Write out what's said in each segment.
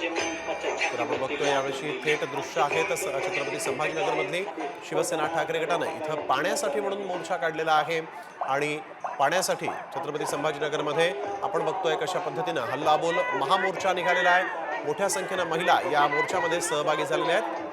तर आपण बघतोय यावेळी थेट दृश्य आहेत छत्रपती संभाजीनगरमधली शिवसेना ठाकरे गटानं इथं पाण्यासाठी म्हणून मोर्चा काढलेला आहे. आणि पाण्यासाठी छत्रपती संभाजीनगरमध्ये आपण बघतोय कशा पद्धतीनं हल्लाबोल महामोर्चा निघालेला आहे. मोठ्या संख्येनं महिला या मोर्चामध्ये सहभागी झालेल्या आहेत.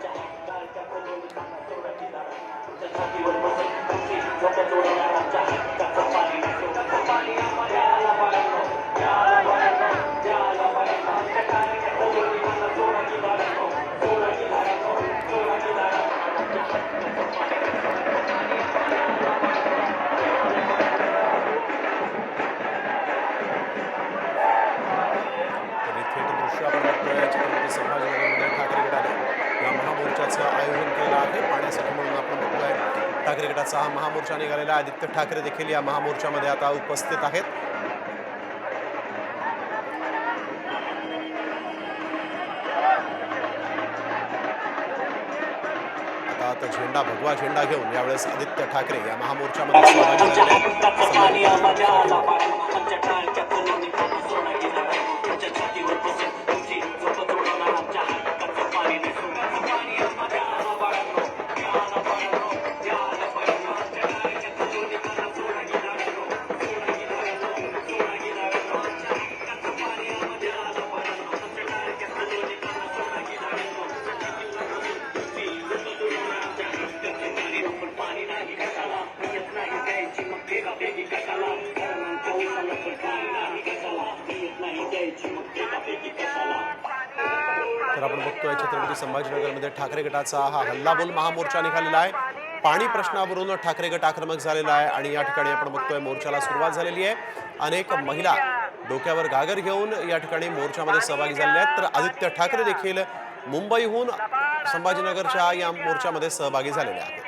आपण बघतोय छत्रपती संभाजीनगरमध्ये ठाकरे गटाने या महामोर्चाचं आयोजन केलं आहे. पाण्यासाठी म्हणून आपण बघतोय ठाकरे गटाचा हा महामोर्चा निघालेला. आदित्य ठाकरे देखील या महामोर्चामध्ये आता उपस्थित आहेत. आता आता झेंडा भगवा झेंडा घेऊन यावेळेस आदित्य ठाकरे या महामोर्चामध्ये सहभागी तर आपण बघतोय छत्रपती संभाजीनगरमध्ये ठाकरे गटाचा हा हल्लाबोल महामोर्चा निघालेला आहे. पाणी प्रश्नावरून ठाकरे गट आक्रमक झालेला आहे आणि या ठिकाणी आपण बघतोय मोर्चाला सुरुवात झालेली आहे. अनेक महिला डोक्यावर गागर घेऊन या ठिकाणी मोर्चामध्ये सहभागी झालेल्या आहेत. तर आदित्य ठाकरे देखील मुंबईहून संभाजीनगरच्या या मोर्चामध्ये सहभागी झालेले आहेत.